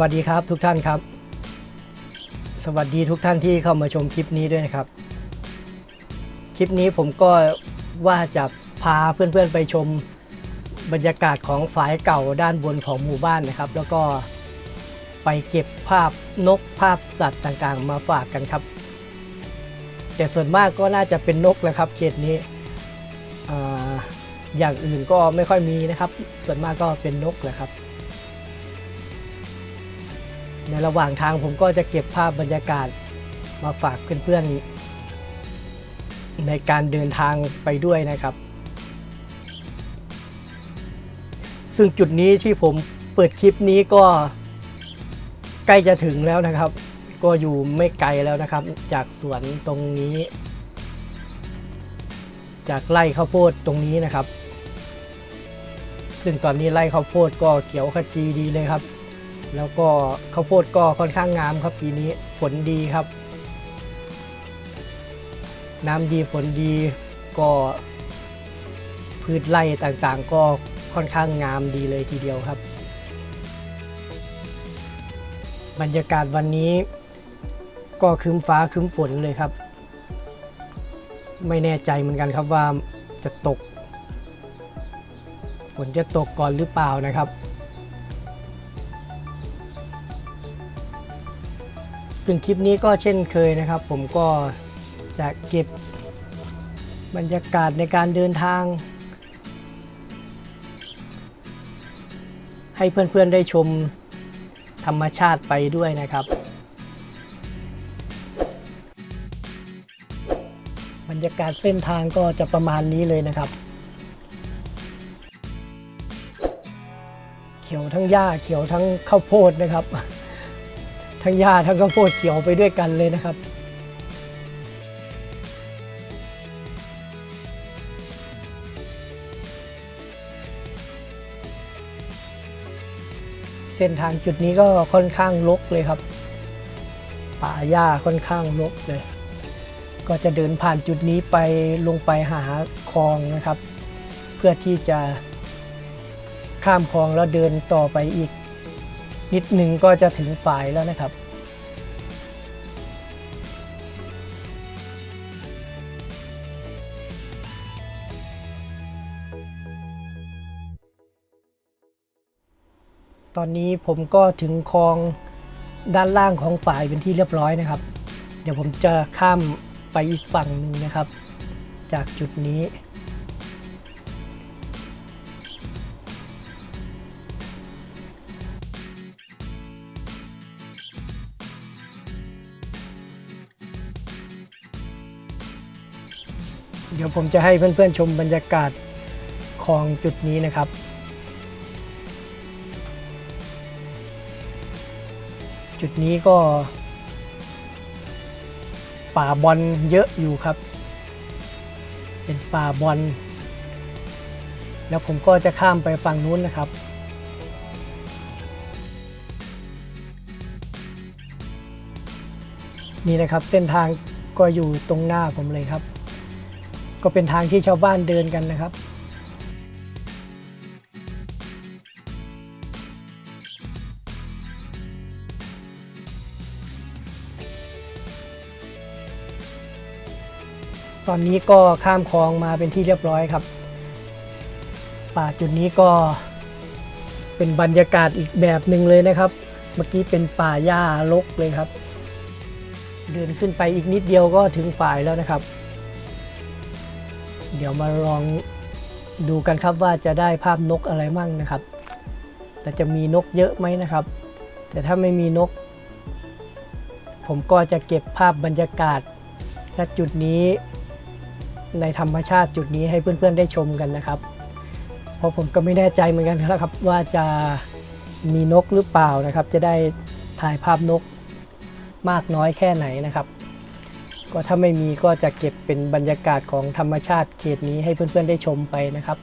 วัสดีครับทุกท่านครับ สวัสดีทุกท่านที่เข้ามาชมคลิปนี้ด้วยนะครับ คลิปนี้ผมก็ว่าจะพาเพื่อนๆไปชมบรรยากาศของฝายเก่าด้านบนของหมู่บ้านนะครับ แล้วก็ไปเก็บภาพนกภาพสัตว์ต่างๆ มาฝากกันครับ แต่ส่วนมากก็น่าจะเป็นนกแหละครับเขตนี้ออย่างอื่นก็ไม่ค่อยมีนะครับ ส่วนมากก็เป็นนกแหละครับ ในระหว่างทางผมก็จะเก็บภาพบรรยากาศมาฝากเพื่อนๆ ในการเดินทางไปด้วยนะครับ ซึ่งจุดนี้ที่ผมเปิดคลิปนี้ก็ใกล้จะถึงแล้วนะครับ ก็อยู่ไม่ไกลแล้วนะครับ จากสวนตรงนี้ จากไร่ข้าวโพดตรงนี้นะครับ ซึ่งตอนนี้ไร่ข้าวโพดก็เขียวขจีดีเลยครับ แล้วก็ข้าวโพดก็ค่อนข้างงามครับปีนี้ฝนดีครับ น้ำดีฝนดีก็พืชไร่ต่างๆ ก็ค่อนข้างงามดีเลยทีเดียวครับ บรรยากาศวันนี้ก็ครึ้มฟ้าครึ้มฝนเลยครับ ไม่แน่ใจเหมือนกันครับว่าจะตก ฝนจะตกก่อนหรือเปล่านะครับ ซึ่งคลิปนี้ก็เช่นเคยนะครับ ผมก็จะเก็บบรรยากาศในการเดินทาง ให้เพื่อนๆได้ชมธรรมชาติไปด้วยนะครับ บรรยากาศเส้นทางก็จะประมาณนี้เลยนะครับ เขียวทั้งหญ้าเขียวทั้งข้าวโพดนะครับ ทั้งหญ้าทั้งข้าวโพดเขียวไปด้วยกันเลยนะครับเส้นทางจุดนี้ก็ค่อนข้างรกเลยครับ ป่าหญ้าค่อนข้างรกเลย ก็จะเดินผ่านจุดนี้ไปลงไปหาคลองนะครับ เพื่อที่จะข้ามคลองแล้วเดินต่อไปอีก นิดหนึ่งก็จะถึงฝายแล้วนะครับ ตอนนี้ผมก็ถึงคลองด้านล่างของฝายเป็นที่เรียบร้อยนะครับ เดี๋ยวผมจะข้ามไปอีกฝั่งหนึ่งนะครับ จากจุดนี้ เดี๋ยวผมจะให้เพื่อนๆชมบรรยากาศคลองจุดนี้นะครับ จุดนี้ก็ ป่าบอลเยอะอยู่ครับ เป็นป่าบอลแล้วผมก็จะข้ามไปฝั่งนู้นนะครับนี่นะครับเส้นทางก็อยู่ตรงหน้าผมเลยครับ ก็เป็นทางที่ชาวบ้านเดินกันนะครับตอนนี้ก็ข้ามคลองมาเป็นที่เรียบร้อยครับ ป่าจุดนี้ก็เป็นบรรยากาศอีกแบบหนึ่งเลยนะครับ เมื่อกี้เป็นป่าหญ้ารกเลยครับ เดินขึ้นไปอีกนิดเดียวก็ถึงฝ่ายแล้วนะครับ เดี๋ยวมาลองดูกันครับว่าจะได้ภาพนกอะไรมั่งนะครับแต่จะมีนกเยอะไหมนะครับ แต่ถ้าไม่มีนก ผมก็จะเก็บภาพบรรยากาศณจุดนี้ ในธรรมชาติจุดนี้ให้เพื่อนๆได้ชมกันนะครับ เพราะผมก็ไม่แน่ใจเหมือนกันนะครับ ว่าจะมีนกหรือเปล่านะครับ จะได้ถ่ายภาพนกมากน้อยแค่ไหนนะครับ ก็ถ้าไม่มีก็จะเก็บเป็นบรรยากาศของธรรมชาติเขตนี้ให้เพื่อนๆได้ชมไปนะครับ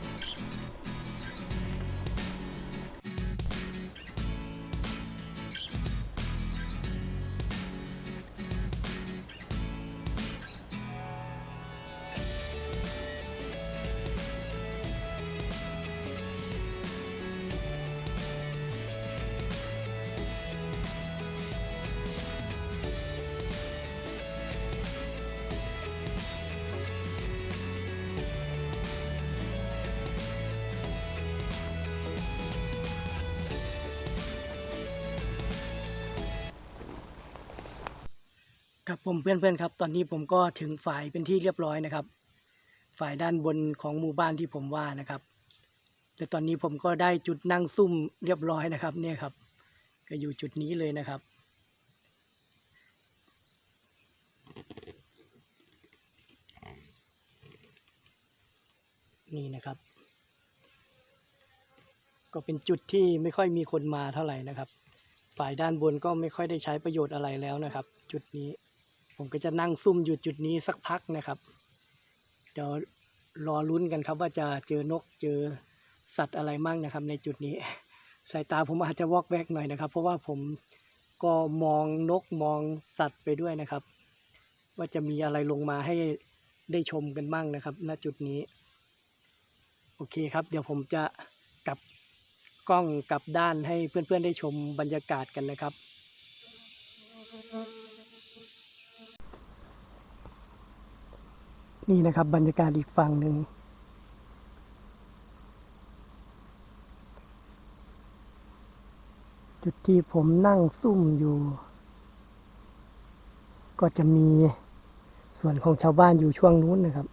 ครับผมเพื่อนๆครับ ตอนนี้ผมก็ถึงฝ่ายเป็นที่เรียบร้อยนะครับ ฝ่ายด้านบนของหมู่บ้านที่ผมว่านะครับแต่ตอนนี้ผมก็ได้จุดนั่งซุ่มเรียบร้อยนะครับ เนี่ยครับ ก็อยู่จุดนี้เลยนะครับนี่นะครับ ก็เป็นจุดที่ไม่ค่อยมีคนมาเท่าไหร่นะครับ ฝ่ายด้านบนก็ไม่ค่อยได้ใช้ประโยชน์อะไรแล้วนะครับ จุดนี้ ผมก็จะนั่งซุ่มอยู่จุดนี้สักพักนะครับ เดี๋ยวรอลุ้นกันครับ ว่าจะเจอนกเจอสัตว์อะไรมั่งนะครับ ในจุดนี้ สายตาผมอาจจะวอกแวกหน่อยนะครับ เพราะว่าผมก็มองนกมองสัตว์ไปด้วยนะครับ ว่าจะมีอะไรลงมาให้ได้ชมกันมั่งนะครับ ณจุดนี้ โอเคครับ เดี๋ยวผมจะกลับกล้องกลับด้านให้เพื่อนๆได้ชมบรรยากาศกันนะครับ นี่นะครับบรรยากาศอีกฝั่งหนึ่ง จุดที่ผมนั่งซุ่มอยู่ ก็จะมีส่วนของชาวบ้านอยู่ช่วงนู้นนะครับ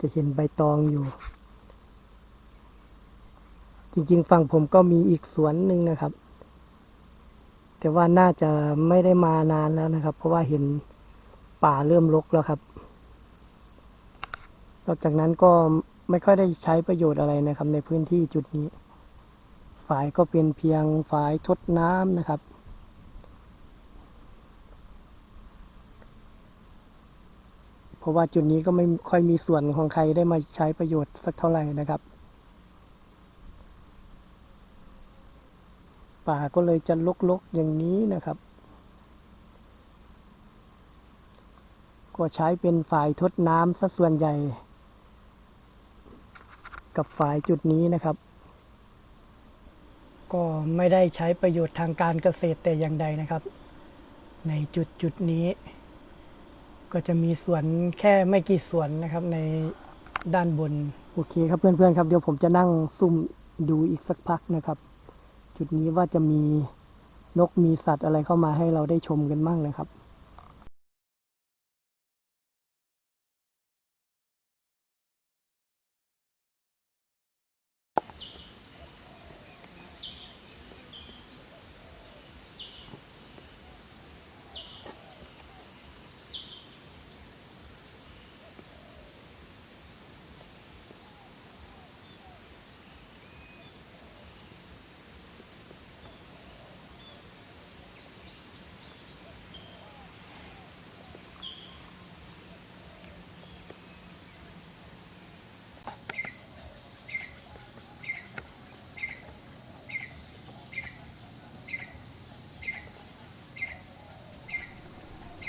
จะเห็นใบตองอยู่ จริงๆฝั่งผมก็มีอีกสวนหนึ่งนะครับ แต่ว่าน่าจะไม่ได้มานานแล้วนะครับ เพราะว่าเห็นป่าเริ่มรกแล้วครับ นอกจากนั้นก็ไม่ค่อยได้ใช้ประโยชน์อะไรนะครับ ในพื้นที่จุดนี้ ฝายก็เป็นเพียงฝายทดน้ำนะครับ เพราะว่าจุดนี้ก็ไม่ค่อยมีส่วนของใครได้มาใช้ประโยชน์สักเท่าไหร่นะครับ ป่าก็เลยจะลกๆอย่างนี้นะครับ ก็ใช้เป็นฝ่ายทดน้ำซะส่วนใหญ่ กับฝ่ายจุดนี้นะครับ ก็ไม่ได้ใช้ประโยชน์ทางการเกษตรแต่อย่างใดนะครับ ในจุดจุดนี้ ก็จะมีสวนแค่ไม่กี่สวนนะครับในด้านบน โอเคครับเพื่อนๆครับเดี๋ยวผมจะนั่งซุ่มดูอีกสักพักนะครับ จุดนี้ว่าจะมีนกมีสัตว์อะไรเข้ามาให้เราได้ชมกันบ้างนะครับ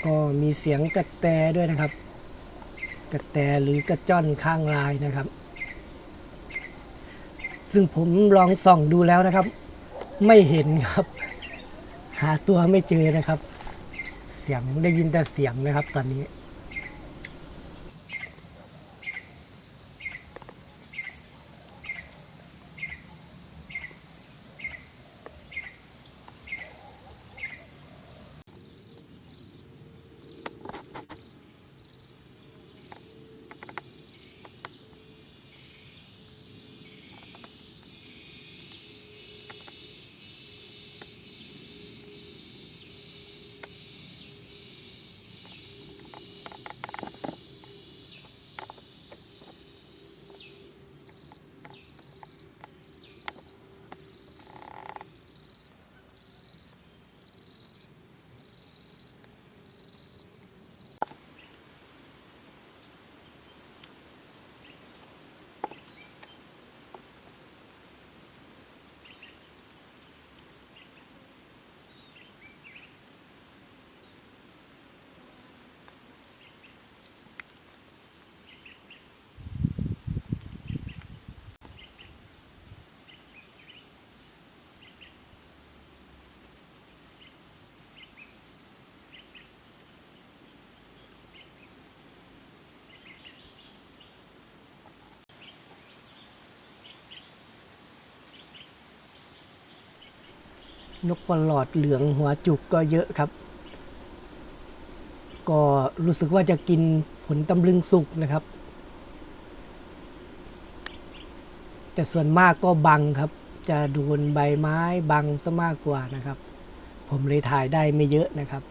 ก็มีเสียงกระแตด้วยนะครับ กระแตหรือกระจ้อนข้างลายนะครับ ซึ่งผมลองส่องดูแล้วนะครับ ไม่เห็นครับ หาตัวไม่เจอนะครับ เสียงได้ยินแต่เสียงนะครับตอนนี้ นกประหลอดเหลืองหัวจุกก็เยอะครับ ก็รู้สึกว่าจะกินผลตำลึงสุกนะครับ แต่ส่วนมากก็บังครับ จะโดนใบไม้บังซะมากกว่านะครับ ผมเลยถ่ายได้ไม่เยอะนะครับ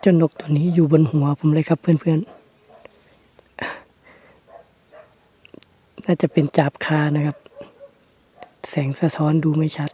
เจ้านกตัวนี้อยู่บนหัวผมเลยครับเพื่อนๆ น่าจะเป็นจาบคานะครับ แสงสะท้อนดูไม่ชัด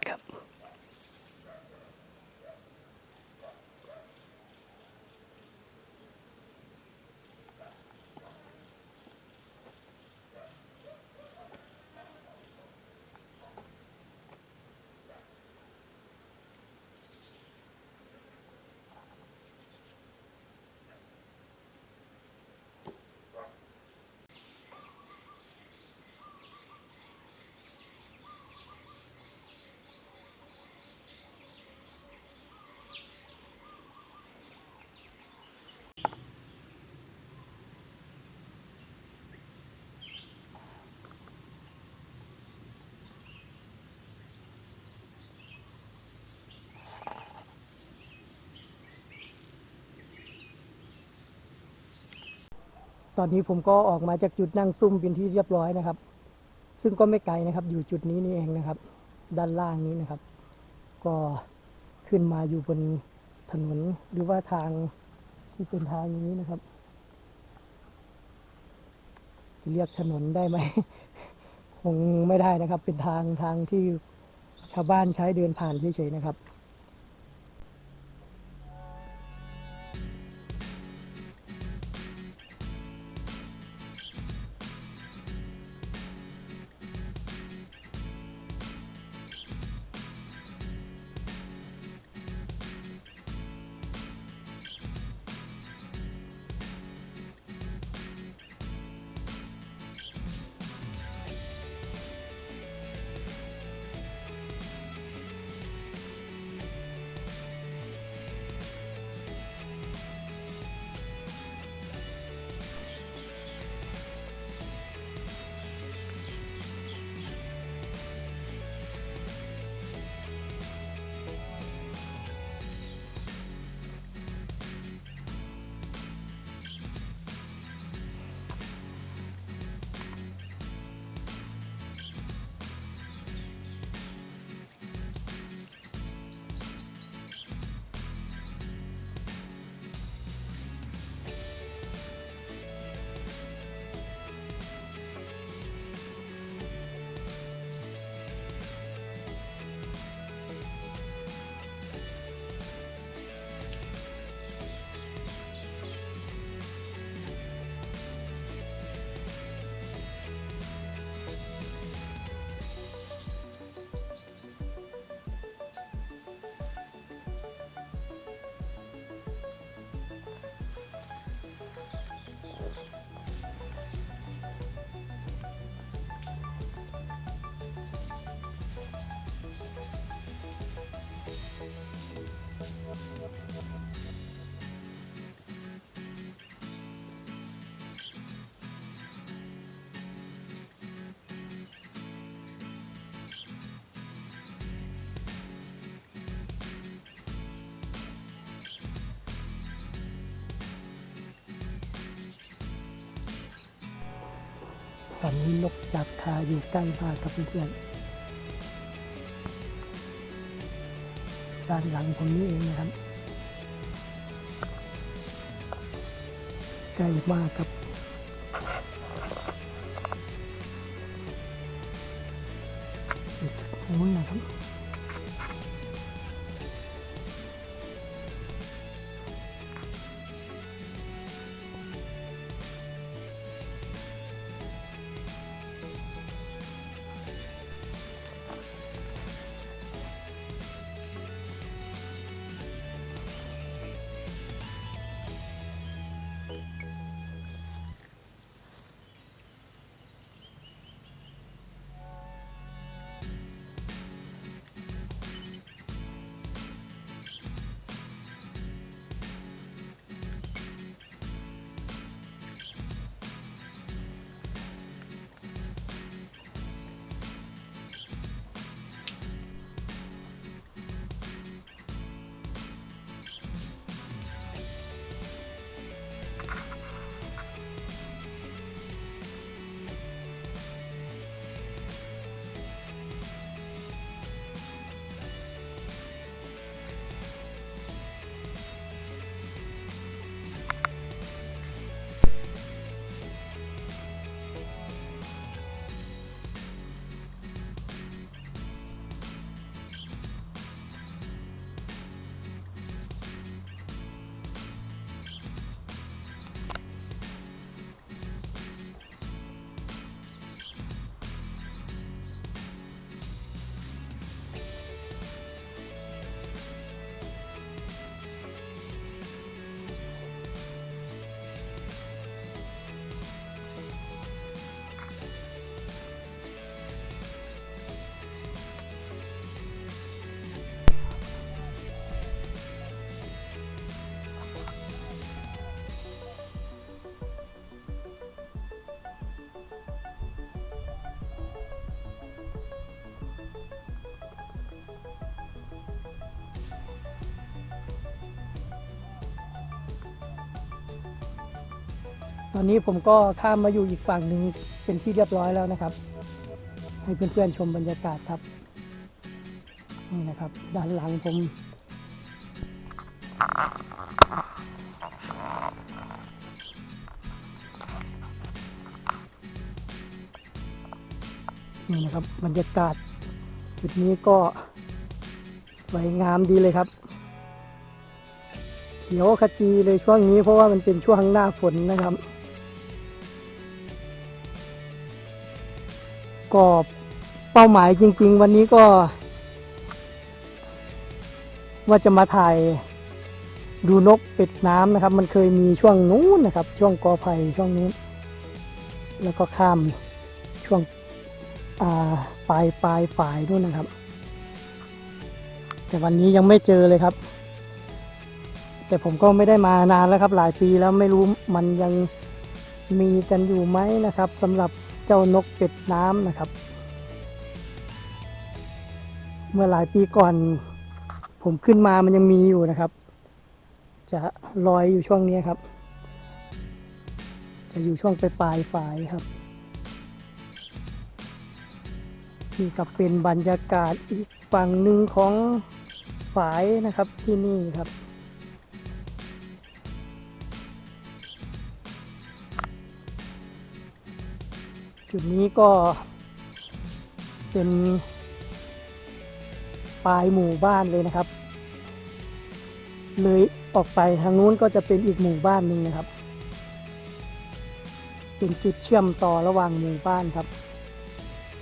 ตอนนี้ผมก็ออกมาจากจุดนั่งซุ่มเป็นที่เรียบร้อยนะครับ ซึ่งก็ไม่ไกลนะครับ อยู่จุดนี้นี่เองนะครับ ด้านล่างนี้นะครับ ก็ขึ้นมาอยู่บนถนนหรือว่าทางที่เป็นทางอย่างนี้นะครับ จะเรียกถนนได้ไหม คงไม่ได้นะครับ เป็นทางทางที่ชาวบ้านใช้เดินผ่านเฉยๆนะครับ ตอนนี้นกจับคาอยู่ใกล้มากครับเพื่อนๆด้านหลังผมนี้เองนะครับใกล้มากครับอยู่จุดนู้นนะครับ ตอนนี้ผมก็ข้ามมาอยู่อีกฝั่งหนึ่งเป็นที่เรียบร้อยแล้วนะครับ ให้เพื่อนๆชมบรรยากาศครับนี่นะครับ ด้านหลังผมนี่นะครับบรรยากาศจุดนี้ก็สวยงามดีเลยครับ เขียวขจีเลยช่วงนี้เพราะว่ามันเป็นช่วงหน้าฝนนะครับ ก็เป้าหมายจริง ๆ วันนี้ก็ ว่าจะมาถ่ายดูนกเป็ดน้ำนะครับ มันเคยมีช่วงนู้นนะครับ ช่วงกอไผ่ช่วงนู้น แล้วก็ข้ามช่วงปลายปลายฝ่ายนู่นนะครับ แต่วันนี้ยังไม่เจอเลยครับ แต่ผมก็ไม่ได้มานานแล้วครับ หลายปีแล้วไม่รู้มันยังมีกันอยู่ไหมนะครับสำหรับ เจ้านกเป็ดน้ำนะครับ เมื่อหลายปีก่อน ผมขึ้นมามันยังมีอยู่นะครับ จะลอยอยู่ช่วงนี้ครับ จะอยู่ช่วงปลายปลายฝายครับนี่ก็เป็นบรรยากาศอีกฝั่งหนึ่งของฝายนะครับที่นี่ครับ จุดนี้ก็เป็นปลายหมู่บ้านเลยนะครับ เลยออกไปทางนู้นก็จะเป็นอีกหมู่บ้านหนึ่งนะครับ เป็นจุดเชื่อมต่อระหว่างหมู่บ้านครับ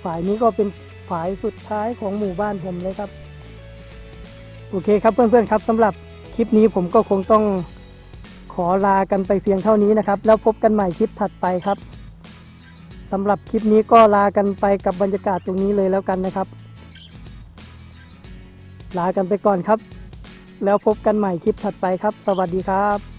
ฝ่ายนี้ก็เป็นฝ่ายสุดท้ายของหมู่บ้านผมเลยครับ โอเคครับเพื่อนๆครับสำหรับคลิปนี้ผมก็คงต้องขอลากันไปเพียงเท่านี้นะครับ แล้วพบกันใหม่คลิปถัดไปครับ สำหรับคลิปนี้ก็ลากันไปกับบรรยากาศตรงนี้เลยแล้วกันนะครับ ลากันไปก่อนครับ แล้วพบกันใหม่คลิปถัดไปครับ สวัสดีครับ